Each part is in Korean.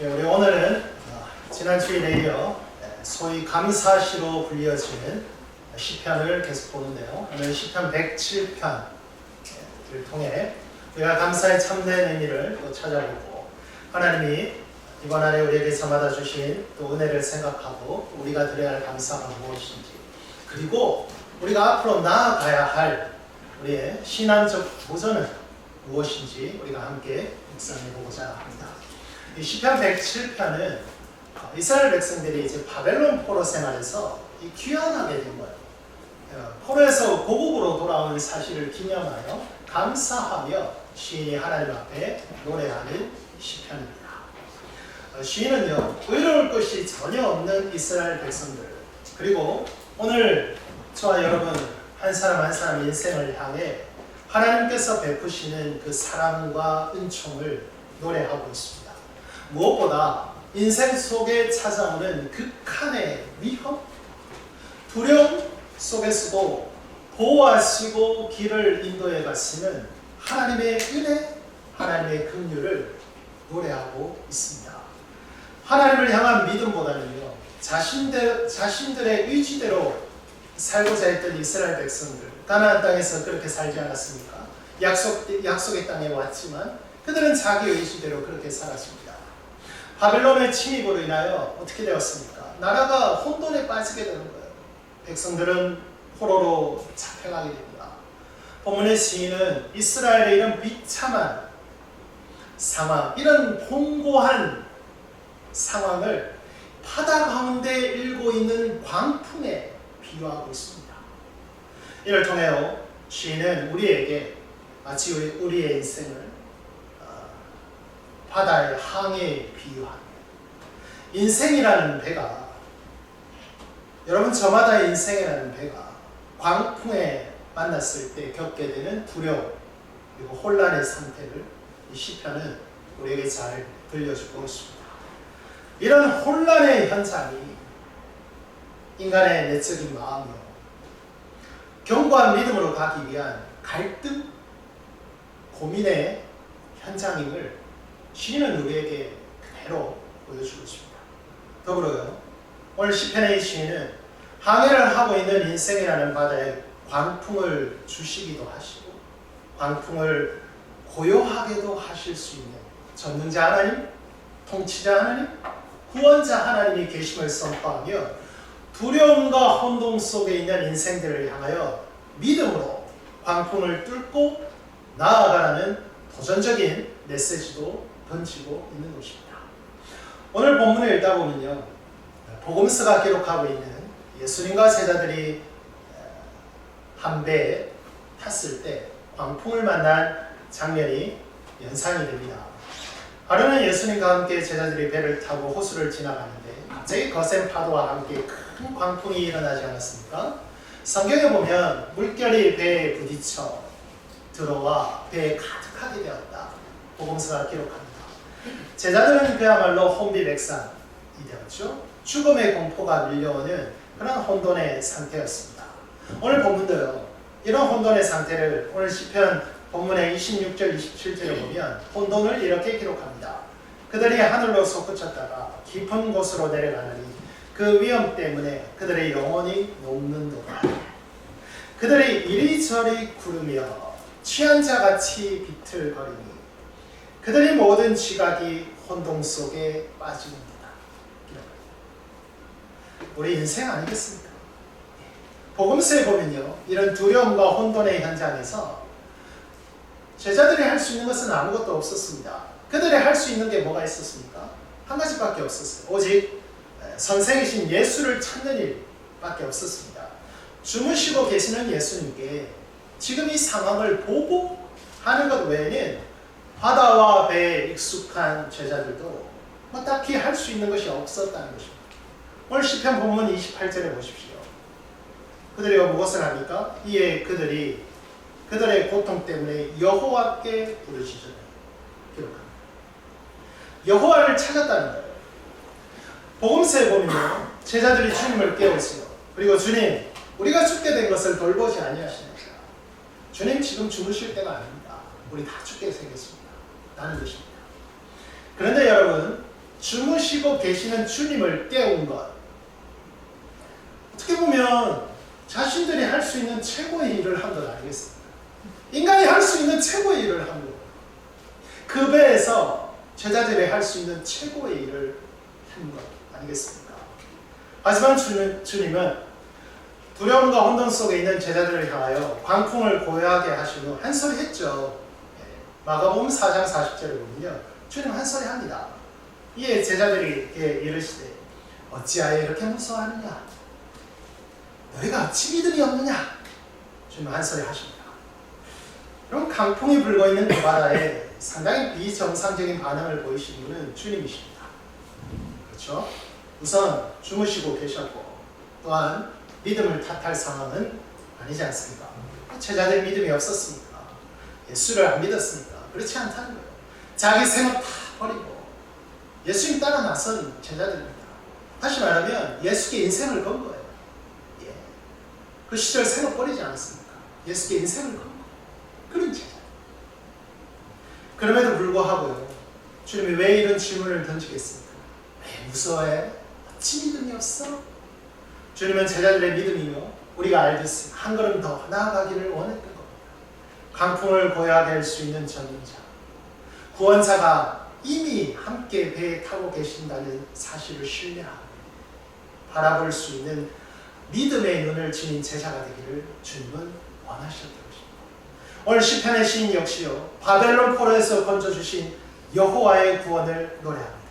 예, 우리 오늘은 어, 지난 주일에 이어 예, 소위 감사시로 불리어지는 시편을 계속 보는데요. 오늘 시편 107편을 통해 우리가 감사의 참된 의미를 또 찾아보고 하나님이 이번 한해 우리에게 저마다 주신 또 은혜를 생각하고 우리가 드려야 할 감사가 무엇인지 그리고 우리가 앞으로 나아가야 할 우리의 신앙적 도전은 무엇인지 우리가 함께 묵상해 보고자 합니다. 이 시편 107편은 이스라엘 백성들이 이제 바벨론 포로 생활에서 이 귀환하게 된 거예요. 어, 포로에서 고국으로 돌아온 사실을 기념하여 감사하며 시인이 하나님 앞에 노래하는 시편입니다. 어, 시인은요 의로울 것이 전혀 없는 이스라엘 백성들 그리고 오늘 저와 여러분 한 사람 한 사람 인생을 향해 하나님께서 베푸시는 그 사랑과 은총을 노래하고 있습니다. 무엇보다 인생 속에 찾아오는 극한의 위험, 두려움 속에서도 보호하시고 길을 인도해 가시는 하나님의 은혜, 하나님의 긍휼을 노래하고 있습니다. 하나님을 향한 믿음보다는요, 자신들, 자신들의 의지대로 살고자 했던 이스라엘 백성들, 가나안 땅에서 그렇게 살지 않았습니까? 약속, 약속의 땅에 왔지만 그들은 자기 의지대로 그렇게 살았습니다. 바벨론의 침입으로 인하여 어떻게 되었습니까? 나라가 혼돈에 빠지게 되는 거예요. 백성들은 포로로 잡혀가게 됩니다. 본문의 시인은 이스라엘의 이런 비참한 상황, 이런 공고한 상황을 바다 가운데 일고 있는 광풍에 비유하고 있습니다. 이를 통하여 시인은 우리에게 마치 우리의 인생을 어, 바다의 항해에 비유합니다. 인생이라는 배가 여러분 저마다 인생이라는 배가 광풍에 만났을 때 겪게 되는 두려움 그리고 혼란의 상태를 이 시편은 우리에게 잘 들려주고 있습니다. 이런 혼란의 현상이 인간의 내적인 마음이요 견고한 믿음으로 가기 위한 갈등, 고민의 현장임을 시인은 우리에게 그대로 보여주고 있습니다. 더불어요. 오늘 시편의 시인은 항해를 하고 있는 인생이라는 바다에 광풍을 주시기도 하시고 광풍을 고요하게도 하실 수 있는 전능자 하나님, 통치자 하나님, 구원자 하나님이 계심을 선포하며 두려움과 혼동 속에 있는 인생들을 향하여 믿음으로 광풍을 뚫고 나아가라는 도전적인 메시지도 던지고 있는 것입니다. 오늘 본문을 읽다 보면요. 복음서가 기록하고 있는 예수님과 제자들이 한 배에 탔을 때 광풍을 만난 장면이 연상이 됩니다. 하루는 예수님과 함께 제자들이 배를 타고 호수를 지나가는데 갑자기 거센 파도와 함께 큰 광풍이 일어나지 않았습니까? 성경에 보면 물결이 배에 부딪혀 들어와 배에 가득하게 되었다. 복음서가 기록합니다. 제자들은 그야말로 혼비백산이 되었죠. 죽음의 공포가 밀려오는 그런 혼돈의 상태였습니다. 오늘 본문도요. 이런 혼돈의 상태를 오늘 시편 본문의 26절 27절에 보면 혼돈을 이렇게 기록합니다. 그들이 하늘로 솟구쳤다가 깊은 곳으로 내려가느니 그 위험 때문에 그들의 영혼이 녹는도다. 그들이 이리저리 구르며 취한 자같이 비틀거리니 그들의 모든 지각이 혼동 속에 빠지는도다. 우리 인생 아니겠습니까? 복음서에 보면요. 이런 두려움과 혼돈의 현장에서 제자들이 할 수 있는 것은 아무것도 없었습니다. 그들이 할 수 있는 게 뭐가 있었습니까? 한 가지밖에 없었어요. 오직 선생이신 예수를 찾는 일밖에 없었습니다. 주무시고 계시는 예수님께 지금 이 상황을 보고 하는 것 외에는 바다와 배에 익숙한 제자들도 뭐 딱히 할 수 있는 것이 없었다는 것입니다. 오늘 시편 본문 28절에 보십시오. 그들이 무엇을 합니까? 이에 그들이 그들의 고통 때문에 여호와께 부르시잖아요. 기록합니다. 여호와를 찾았다는 거예요. 복음서에 보면요. 제자들이 주님을 깨웠어요. 그리고 주님, 우리가 죽게 된 것을 돌보지 아니하시니까. 주님 지금 주무실 때가 아닙니다. 우리 다 죽게 생겼습니다. 라는 것입니다. 그런데 여러분, 주무시고 계시는 주님을 깨운 것. 어떻게 보면 자신들이 할 수 있는 최고의 일을 한 것 아니겠습니까? 인간이 할 수 있는 최고의 일을 한 것. 그 배에서 제자들이 할 수 있는 최고의 일을 한 것 아니겠습니까? 하지만 주님, 주님은 두려움과 혼돈 속에 있는 제자들을 향하여 광풍을 고요하게 하신 후한 소리 했죠. 예, 마가복음 4장 40절에 보면요. 주님 한 소리 합니다. 이에 제자들이 예, 이르시되 어찌하여 이렇게 무서워하느냐? 너희가 어찌 믿음이 없느냐? 주님 한 소리 하십니다. 그럼 강풍이 불고 있는 그 바다에 상당히 비정상적인 반응을 보이신 분은 주님이십니다. 그렇죠? 우선 주무시고 계셨고 또한 믿음을 탓할 상황은 아니지 않습니까? 제자들 믿음이 없었습니까? 예수를 안 믿었습니까? 그렇지 않다는 거예요. 자기 생업 다 버리고 예수님 따라 나선 제자들입니다. 다시 말하면 예수께 인생을 건 거예요. 예. 그 시절 생업 버리지 않았습니까? 예수께 인생을 건 거예요. 그런 제자. 그럼에도 불구하고요. 주님이 왜 이런 질문을 던지겠습니까? 왜 무서워해? 어찌 믿음이 없어? 주님은 제자들의 믿음이며 우리가 알듯이 한 걸음 더 나아가기를 원했던 겁니다. 강풍을 고야게 할수 있는 전인자, 구원자가 이미 함께 배에 타고 계신다는 사실을 신뢰하고 바라볼 수 있는 믿음의 눈을 지닌 제자가 되기를 주님은 원하셨던 것입니다. 오늘 시편의 시인 역시요 바벨론 포로에서 건져주신 여호와의 구원을 노래합니다.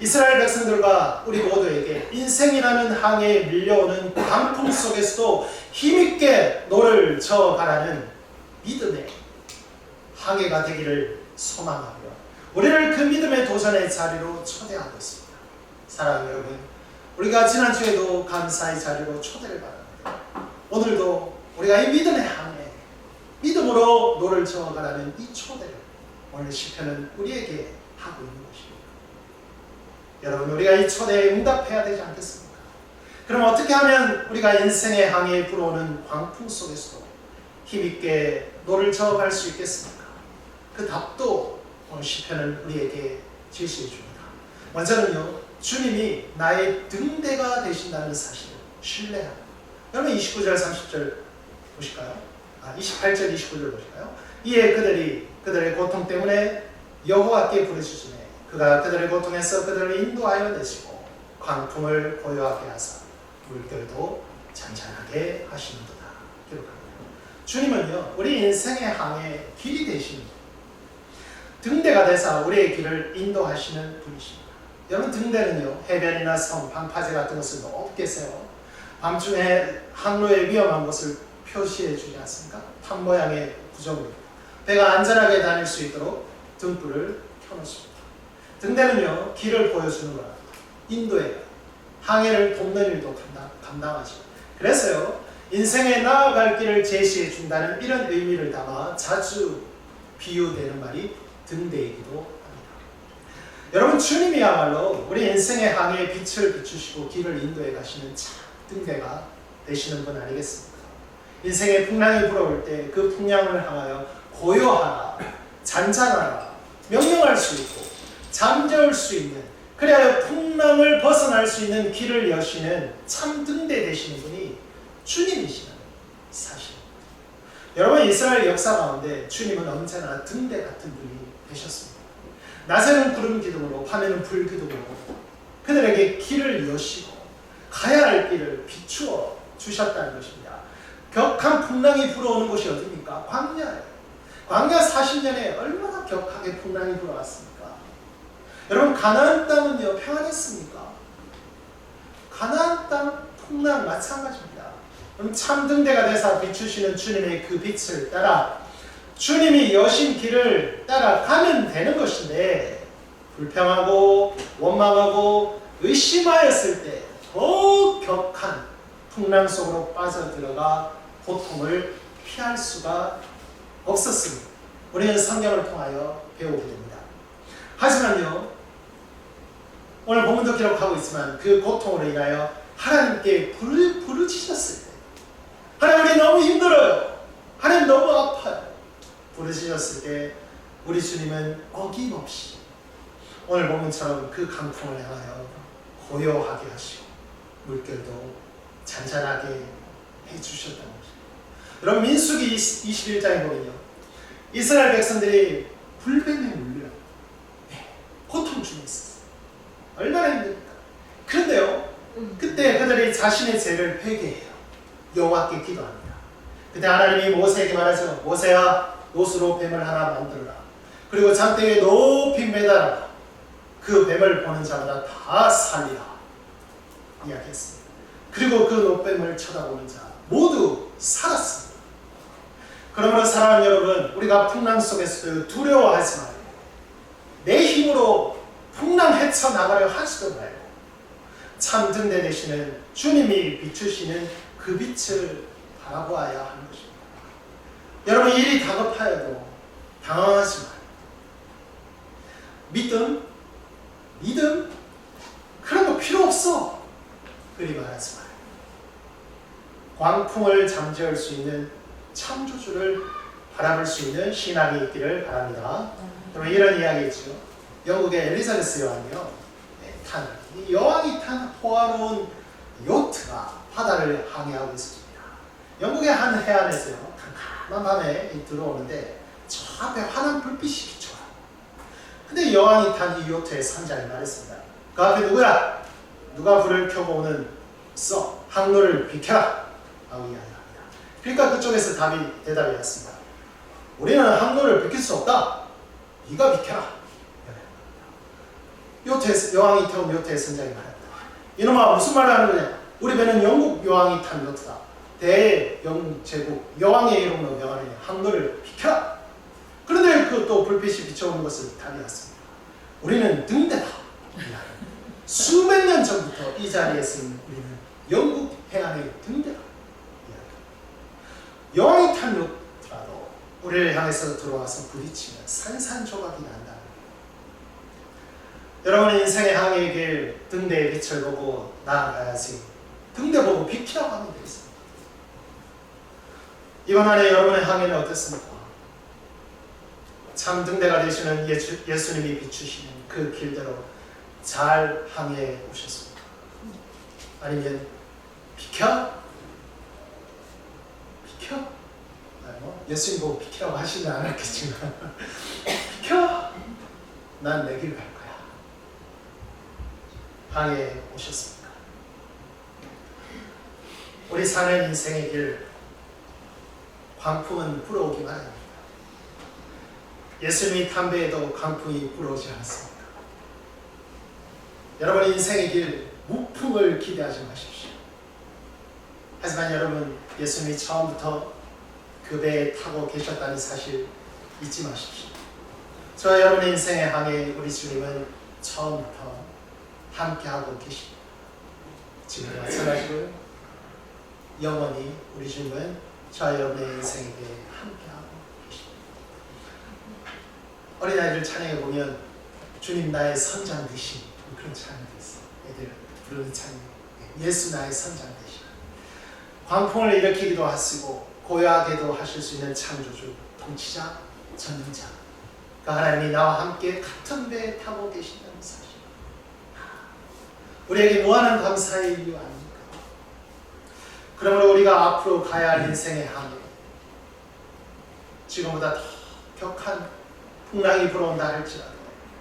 이스라엘 백성들과 우리 모두에게 인생이라는 항해에 밀려오는 광풍 속에서도 힘있게 노를 저어가라는 믿음의 항해가 되기를 소망하며 우리를 그 믿음의 도전의 자리로 초대하고 있습니다. 사랑하는 여러분, 우리가 지난주에도 감사의 자리로 초대를 받았는데 오늘도 우리가 이 믿음의 항해, 믿음으로 노를 저어가라는 이 초대를 오늘 시편은 우리에게 하고 있는 것입니다. 여러분 우리가 이 초대에 응답해야 되지 않겠습니까? 그럼 어떻게 하면 우리가 인생의 항해에 불어오는 광풍 속에서도 힘있게 노를 저어갈 수 있겠습니까? 그 답도 오늘 시편은 우리에게 제시해 줍니다. 먼저는요 주님이 나의 등대가 되신다는 사실을 신뢰합니다. 여러분 29절 30절 보실까요? 아 28절 29절 보실까요? 이에 그들이 그들의 고통 때문에 여호와께 부르짖으매 그가 그들의 고통에서 그들을 인도하여 내시고 광풍을 고요하게 하사 물결도 잔잔하게 하시는도다 기록합니다. 주님은요 우리 인생의 항해 길이 되신 등대가 되사 우리의 길을 인도하시는 분이십니다. 여러분 등대는요 해변이나 섬, 방파제 같은 것을 높게 세워 밤중에 항로의 위험한 곳을 표시해 주지 않습니까? 탑 모양의 구조물입니다. 배가 안전하게 다닐 수 있도록 등불을 켜놓습니다. 등대는요 길을 보여주는 거라 인도에 항해를 돕는 일도 감당, 감당하죠. 그래서요 인생에 나아갈 길을 제시해 준다는 이런 의미를 담아 자주 비유되는 말이 등대이기도 합니다. 여러분 주님이야말로 우리 인생의 항해에 빛을 비추시고 길을 인도해 가시는 참 등대가 되시는 분 아니겠습니까? 인생의 풍랑이 불어올 때 그 풍랑을 향하여 고요하라, 잔잔하라, 명령할 수 있고 잠재울 수 있는 그래야 풍랑을 벗어날 수 있는 길을 여시는 참 등대 되시는 분이 주님이시는 사실. 여러분 이스라엘 역사 가운데 주님은 언제나 등대 같은 분이 되셨습니다. 낮에는 구름 기둥으로 밤에는 불 기둥으로 그들에게 길을 여시고 가야 할 길을 비추어 주셨다는 것입니다. 격한 풍랑이 불어오는 곳이 어디입니까? 광야예요. 광야 40년에 얼마나 격하게 풍랑이 불어왔습니까? 여러분 가나안 땅은요 평안했습니까? 가나안 땅 풍랑 마찬가지입니다. 그럼 참등대가 되사 비추시는 주님의 그 빛을 따라 주님이 여신 길을 따라가면 되는 것인데 불평하고 원망하고 의심하였을 때더 격한 풍랑 속으로 빠져들어가 고통을 피할 수가 없었습니다. 우리는 성경을 통하여 배우게 됩니다. 하지만요, 오늘 본문도 기록하고 있지만 그 고통으로 인하여 하나님께 부르, 부르짖었을 때 하나님 우리 너무 힘들어요. 하나님 너무 아파요. 부르짖었을 때 우리 주님은 어김없이 오늘 본문처럼 그 강풍을 향하여 고요하게 하시고 물결도 잔잔하게 해주셨다는 것입니다. 여러분 민수기 21장에 보면요. 이스라엘 백성들이 불뱀에 물려 네, 고통 중에 있었어요. 얼마나 힘듭니까? 그런데요. 그때 그들이 자신의 죄를 회개해요. 여호와께 기도합니다. 그때 하나님이 모세에게 말하죠. 모세야 노스로 뱀을 하나 만들라. 그리고 장대에 높이 매달아. 그 뱀을 보는 자마다 다 살리라. 이야기했습니다. 그리고 그 노뱀을 쳐다보는 자 모두 살았습니다. 그러므로 사랑하는 여러분, 우리가 풍랑 속에서도 두려워하지 말고 내 힘으로 풍랑 헤쳐 나가려 하지도 말고 참 등대 되시는 주님이 비추시는 그 빛을 바라보아야 하는 것입니다. 여러분 일이 다급하여도 당황하지 말고 믿음, 믿음 그런 거 필요 없어. 그리 말하지 말고 광풍을 잠재울 수 있는 창조주를 바라볼 수 있는 신앙이 있기를 바랍니다. 그럼 이런 이야기죠. 영국의 엘리자베스 여왕이요. 네, 탄, 이 여왕이 탄 호화로운 요트가 바다를 항해하고 있습니다. 영국의 한 해안에서요. 캄캄한 밤에 이 들어오는데 저 앞에 환한 불빛이 비춰요. 근데 여왕이 탄 이 요트의 선장이 말했습니다. 그 앞에 누구야? 누가 불을 켜고 오는 써 항로를 비켜라. 라고 이야기합니다. 그러니까 그쪽에서 답이 대답이 왔습니다. 우리는 항로를 비킬 수 없다. 네가 비켜라. 요태 여왕이 태운 요태의 선장이 말했다. 이놈아 무슨 말을 하는 거냐? 우리 배는 영국 여왕이 탄 요트다. 대영 제국 여왕의 이름으로 명하는 항로를 비켜라. 그런데 그 또 불빛이 비춰오는 것을 답이 왔습니다. 우리는 등대다. 수백 년 전부터 이 자리에 쓴 우리는 영국 해안의 등대다. 여왕이 탄 요트라도 우리를 향해서 들어와서 부딪히면 산산조각이 난다. 여러분 인생의 항해의 길 등대의 빛을 보고 나아가야지 등대 보고 비키라고 하면 되겠습니다. 이번 한해 여러분의 항해는 어떻습니까? 참 등대가 되시는 예수, 예수님이 비추시는 그 길대로 잘 항해해 오셨습니다. 아니면 비켜? 비켜? 아니, 뭐 예수님 보고 비키라고 하시진 않았겠지만 비켜! 난 내길갈 거야. 항해해 오셨습니다. 우리 사는 인생의 길 광풍은 불어오기만 합니다. 예수님이 담배에도 강풍이 불어오지 않습니다. 여러분 인생의 길 무풍을 기대하지 마십시오. 하지만 여러분 예수님이 처음부터 그 배에 타고 계셨다는 사실 잊지 마십시오. 저와 여러분의 인생의 항해 우리 주님은 처음부터 함께하고 계십니다. 지금 마찬가지고요. 영원히 우리 주님은 저와 여러분의 인생에게 함께하고 계십니다. 어린아이들 찬양에 보면 주님 나의 선장 되신 그런 찬양이 있어. 애들 부르는 찬양. 예수 나의 선장 되신. 광풍을 일으키기도 하시고 고요하게도 하실 수 있는 창조주, 통치자, 전능자. 그 하나님이 나와 함께 같은 배에 타고 계신다는 사실. 우리에게 무한한 감사의 이유 아닙니까? 그러므로 우리가 앞으로 가야 할 인생의 항해 지금보다 더 격한 풍랑이 불어온다 할지라도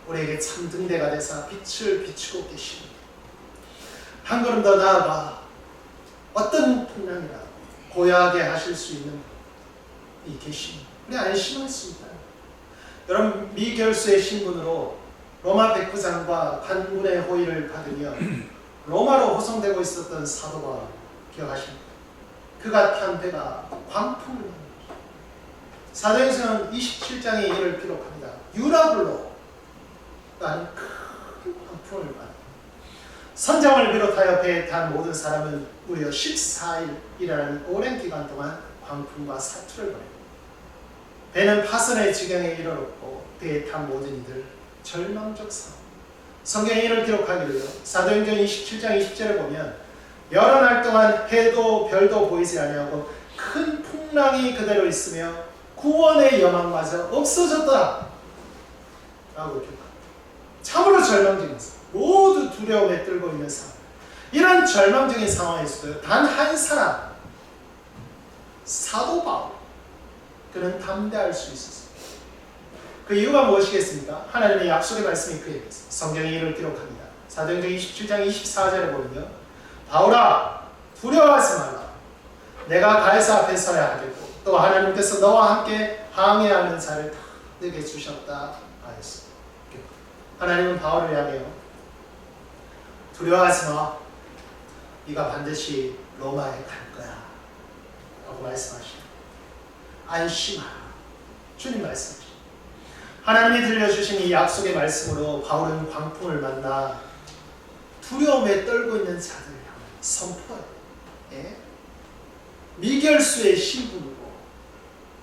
우리에게 참등대가 되사 빛을 비추고 계십니다. 한 걸음 더 나아가 어떤 풍랑이라도 고요하게 하실 수 있는 이 계심 우리 안심했습니다. 여러분 미결수의 신분으로 로마 백부장과 관군의 호의를 받으며 로마로 호송되고 있었던 사도가 기억하십니까? 그가 탄 배가 광풍을 사도행전 27장에 이를 기록합니다. 유라블로 라는 큰 광풍을 받아 선장을 비롯하여 배에 탄 모든 사람은 무려 14일이라는 오랜 기간 동안 광풍과 사투를 벌입니다. 배는 파선의 지경에 이르렀고 배에 탄 모든 이들 절망적 상황. 성경에 이를 기록하기로요. 사도행전 27장 20절을 보면 여러 날 동안 해도 별도 보이지 아니하고 큰 풍랑이 그대로 있으며 구원의 여망마저 없어졌다. 라고 기록합니다. 참으로 절망적인 상황. 모두 두려움에 떨고 있는 상황. 이런 절망적인 상황에서도 단 한 사람 사도 바울 그는 담대할 수 있었습니다. 그 이유가 무엇이겠습니까? 하나님의 약속의 말씀이 그에게. 성경이 이를 기록합니다. 사도행전 27장 24절에 보면요. 바울아 두려워하지 말라. 내가 가이사 앞에 서야 하겠고 또 하나님께서 너와 함께 항해하는 자를 다 내게 주셨다 하였습니다. 하나님은 바울을 향해요. 두려워하지 마. 네가 반드시 로마에 갈 거야. 라고 말씀하시고 안심하라. 주님 말씀하시고 하나님이 들려주신 이 약속의 말씀으로 바울은 광풍을 만나 두려움에 떨고 있는 향해 선포해요. 예? 미결수의 신분으로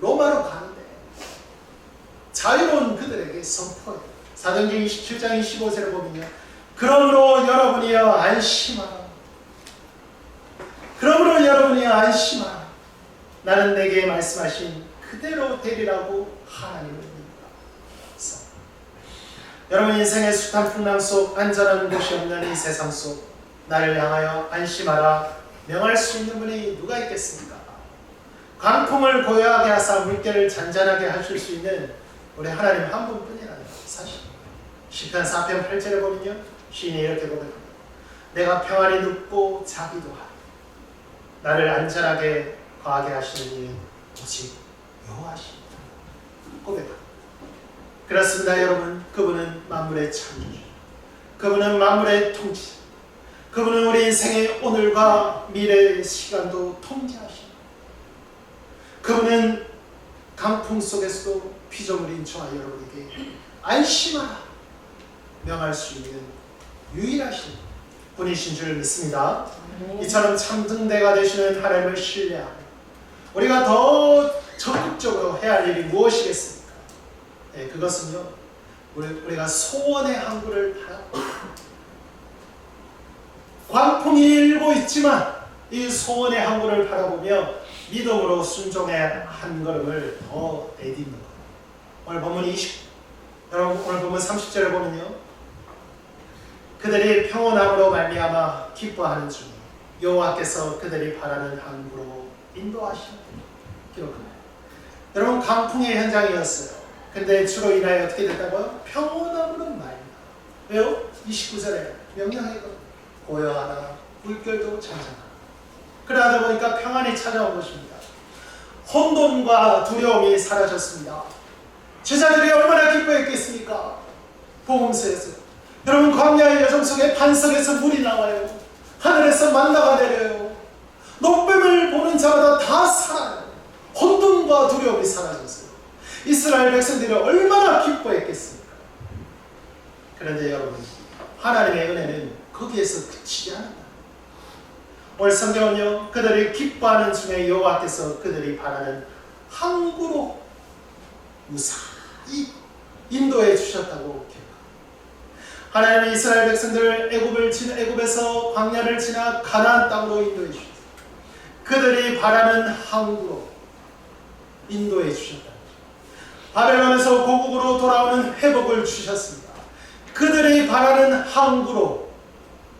로마로 가는데 자유로운 그들에게 선포해요. 사도행전 27장 25절을 보면요. 그러므로 여러분이여 안심하라. 그러므로 여러분이여 안심하라. 나는 내게 말씀하신 그대로 되리라고 하나님을 믿다. 여러분 인생의 숱한 풍랑 속 안전한 곳이 없는 이 세상 속 나를 향하여 안심하라 명할 수 있는 분이 누가 있겠습니까? 광풍을 고요하게 하사 물결을 잔잔하게 하실 수 있는 우리 하나님 한 분뿐이라는 사실. 시편 4편 8절에 보면요. 시인이 이렇게 고백합니다. 내가 평안히 눕고 자기도 하리. 나를 안전하게 거하게 하시는 이는 오직 여호와십니다. 고백합니다. 그렇습니다, 여러분. 그분은 만물의 창조주. 그분은 만물의 통치자. 그분은 우리 인생의 오늘과 미래의 시간도 통제하십니다. 그분은 강풍 속에서도 피조물인 저와 여러분에게 안심하라 명할 수 있는 유일하신 분이신 줄 믿습니다. 이처럼 참등대가 되시는 하나님을 신뢰하며 우리가 더 적극적으로 해야 할 일이 무엇이겠습니까? 네, 그것은요 우리, 우리가 소원의 항구를 바라고 일고 있지만 이 소원의 항구를 바라보며 믿음으로 순종의 한 걸음을 더 내딛는 것. 오늘 본문 20 여러분 오늘 본문 30절에 보면요. 그들이 평온함으로 말미암아 기뻐하는 중 여호와께서 그들이 바라는 항구로 인도하시는 기록합니다. 여러분 강풍의 현장이었어요. 근데 주로 인하여 어떻게 됐다고요? 평온함으로 말미암아. 왜요? 29절에 명령해요. 고요하다. 물결도 잔잔하다. 그러다 보니까 평안이 찾아온 것입니다. 혼돈과 두려움이 사라졌습니다. 제자들이 얼마나 기뻐했겠습니까? 복음서에서 여러분 광야의 여정 속에 반석에서 물이 나와요. 하늘에서 만나가 내려요. 높뱀을 보는 자마다 다 살아요. 혼돈과 두려움이 사라졌어요. 이스라엘 백성들이 얼마나 기뻐했겠습니까? 그런데 여러분 하나님의 은혜는 거기에서 그치지 않는다. 오늘 성경은요 그들이 기뻐하는 중에 여호와께서 그들이 바라는 항구로 무사히 인도해 주셨다고 기록합니다. 하나님은 이스라엘 백성들을 애굽을 지나 애굽에서 광야를 지나 가나안 땅으로 인도해 주셨습니다. 그들이 바라는 항구로 인도해 주셨다. 바벨론에서 고국으로 돌아오는 회복을 주셨습니다. 그들이 바라는 항구로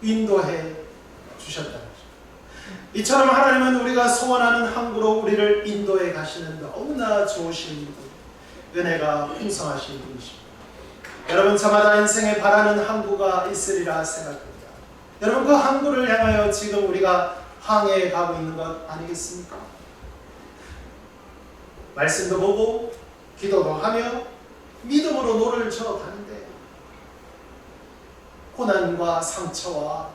인도해 주셨다. 이처럼 하나님은 우리가 소원하는 항구로 우리를 인도해 가시는 너무나 좋으신 분, 은혜가 풍성하신 분이십니다. 여러분 저마다 인생에 바라는 항구가 있으리라 생각합니다. 여러분 그 항구를 향하여 지금 우리가 항해해 가고 있는 것 아니겠습니까? 말씀도 보고 기도도 하며 믿음으로 노를 저 가는데 고난과 상처와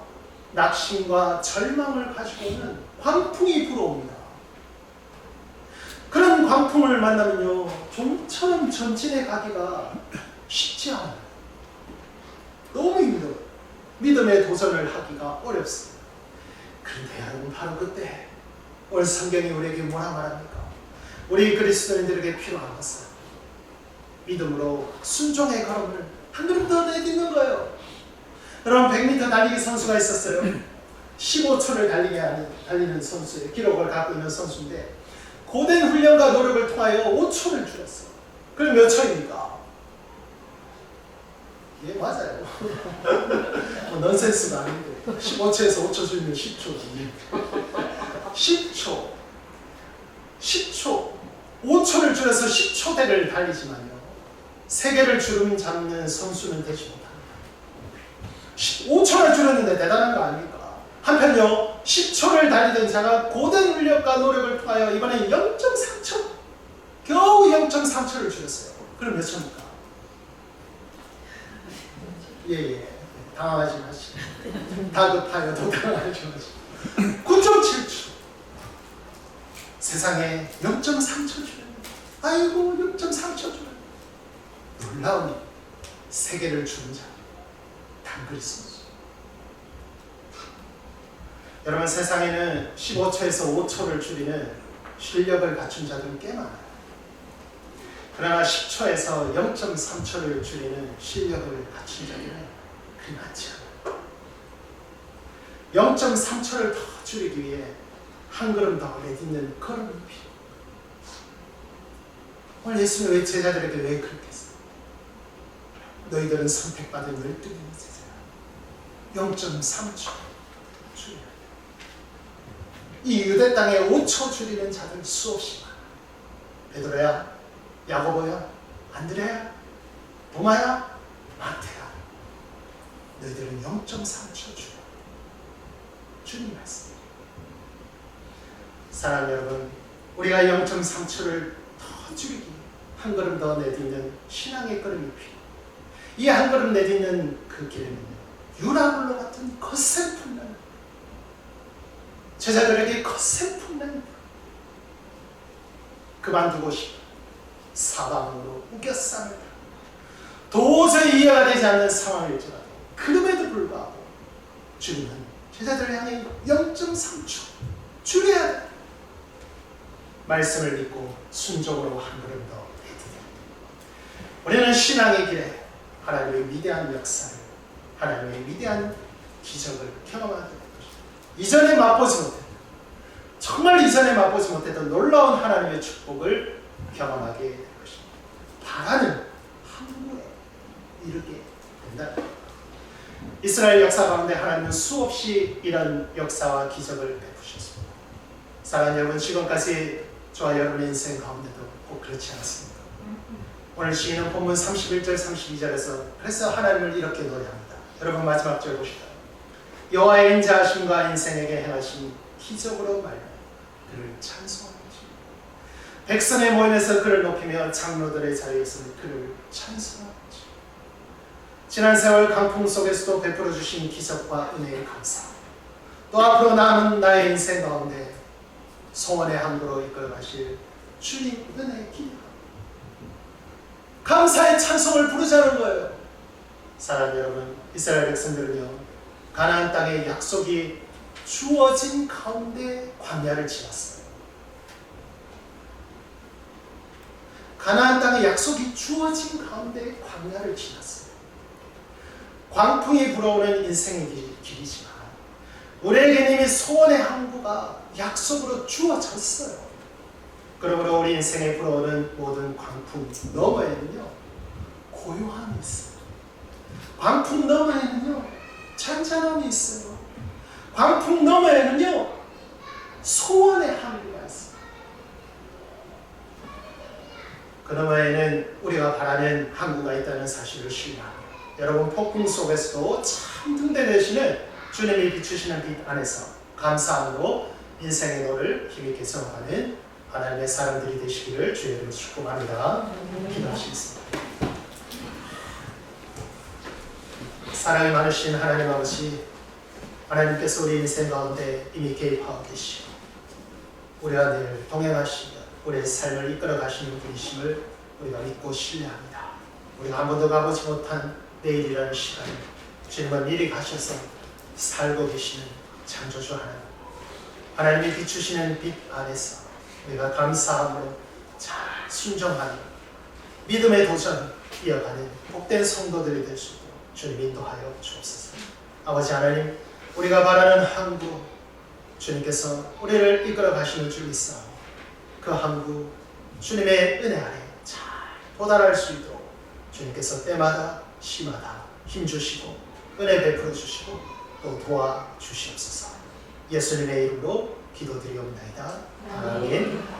낙심과 절망을 가지고는 광풍이 불어옵니다. 그런 광풍을 만나면요, 좀처럼 전진해 가기가 쉽지 않아요. 너무 힘들어요. 믿음의 도전을 하기가 어렵습니다. 그런데 여러분, 바로 그때 오늘 성경이 우리에게 뭐라 말합니까? 우리 그리스도인들에게 필요한 것은 믿음으로 순종의 걸음을 한 걸음 더 내딛는 거예요. 여러분 100m 달리기 선수가 있었어요. 15초를 달리게 하는 달리는 선수의 기록을 갖고 있는 선수인데 고된 훈련과 노력을 통하여 5초를 줄였어. 그럼 몇 초입니까? 예, 맞아요. 뭐 넌센스가 아닌데 15초에서 5초 줄이면 10초지 10초 10초 5초를 줄여서 10초대를 달리지만요 세계를 주름 잡는 선수는 되지 못합니다 5초를 줄였는데 대단한 거 아닙니까? 한편요 10초를 달리던 자가 고된 훈련과 노력을 통하여 이번에 0.3초 겨우 0.3초를 줄였어요. 그럼 몇 초입니까? 예예. 당황하지 마시고 다급하여 도 당황하지 마시고 9.7초. 세상에 0.3초 줄였네 아이고 0.3초 줄였네 놀라우니 세계를 주는 자 단글이 선수 여러분 세상에는 15초에서 5초를 줄이는 실력을 갖춘 자들은 꽤 많아요. 그러나 10초에서 0.3초를 줄이는 실력을 갖춘 자들은 그리 많지 않아요. 0.3초를 더 줄이기 위해 한 걸음 더 내딛는 걸음이. 필요 오늘 예수는 왜 제자들에게 왜 그렇게 했어요? 너희들은 선택받은 열두 명의 제자야 0.3초 줄여야 돼. 이 유대 땅에 5초 줄이는 자들 수없이 많아. 베드로야 야고보야 안드레야 도마야 마태야. 너희들은 0.3초 줄여 주님 말씀 사랑하는 여러분 우리가 0.3초를 더 줄이기 한 걸음 더 내딛는 신앙의 걸음이 필요 이한 걸음 내딛는 그 길에는요 유라굴로 같은 거센 풍랑 제자들에게 거센 풍랑이 그만두고 싶어 사방으로 우겨싸는 도저히 이해가 되지 않는 상황일지라도 그럼에도 불구하고 주님은 제자들을 향해 0.3초 줄여야 돼. 말씀을 믿고 순종으로 한 걸음 더 우리는 신앙의 길에 하나님의 위대한 역사를 하나님의 위대한 기적을 경험하게 될 것입니다 이전에 맛보지 못했던 정말 이전에 맛보지 못했던 놀라운 하나님의 축복을 경험하게 될 것입니다. 바라는 항구에 이르게 된다. 이스라엘 역사 가운데 하나님은 수없이 이런 역사와 기적을 베푸셨습니다. 사랑하는 여러분, 지금까지 저와 여러분의 인생 가운데도 꼭 그렇지 않습니까? 오늘 시인은 본문 31절, 32절에서 그래서 하나님을 이렇게 노래합니다. 여러분 마지막 절 보시다. 여호와의 인자하심과 인생에게 행하신 기적으로 말며 그를 찬송하지. 백성의 모임에서 그를 높이며 장로들의 자리에서 그를 찬송하지. 지난 세월 강풍 속에서도 베풀어 주신 기적과 은혜에 감사. 또 앞으로 남은 나의 인생 가운데 소원의 항구로 이끌어 가실 주님 은혜 기대합니다. 감사의 찬송을 부르자는 거예요. 사랑하는 여러분, 이스라엘 백성들은요, 가나안 땅의 약속이 주어진 가운데 광야를 지났어요. 가나안 땅의 약속이 주어진 가운데 광야를 지났어요. 광풍이 불어오는 인생의 길, 길이지만 우리에게 이미 소원의 항구가 약속으로 주어졌어요. 그러므로 우리 인생에 불어오는 모든 광풍 너머에는요 고요함이 있어요. 광풍 너머에는요 잔잔함이 있어요. 광풍 너머에는요 소원의 항구가 있어요. 그 너머에는 우리가 바라는 항구가 있다는 사실을 신뢰합니다. 여러분 폭풍 속에서도 참 등대 되시는 주님이 비추시는 빛 안에서 감사함으로 인생의 노를 힘있게 써가는 하나님의 사람들이 되시기를 주의 이름으로 축복합니다. 기도하시겠습니다. 사랑이 많으신 하나님 아버지 하나님께서 우리 인생 가운데 이미 개입하고 계시고 우리와 늘 동행하시며 우리의 삶을 이끌어 가시는 분이심을 우리가 믿고 신뢰합니다. 우리가 한 번도 가보지 못한 내일이라는 시간을 주님은 미리 가셔서 살고 계시는 창조주 하나님 하나님이 비추시는 빛 안에서 우리가 감사함으로 잘 순종하며 믿음의 도전 이어가는 복된 성도들이 될 수 있도록 주님 인도하여 주옵소서 아버지 하나님 우리가 바라는 항구 주님께서 우리를 이끌어 가시는 줄 믿사오 그 항구 주님의 은혜 아래 잘 도달할 수 있도록 주님께서 때마다 심하다 힘 주시고 은혜 베풀어 주시고 또 도와 주시옵소서. 예수님의 이름으로 기도드리옵나이다. 아멘.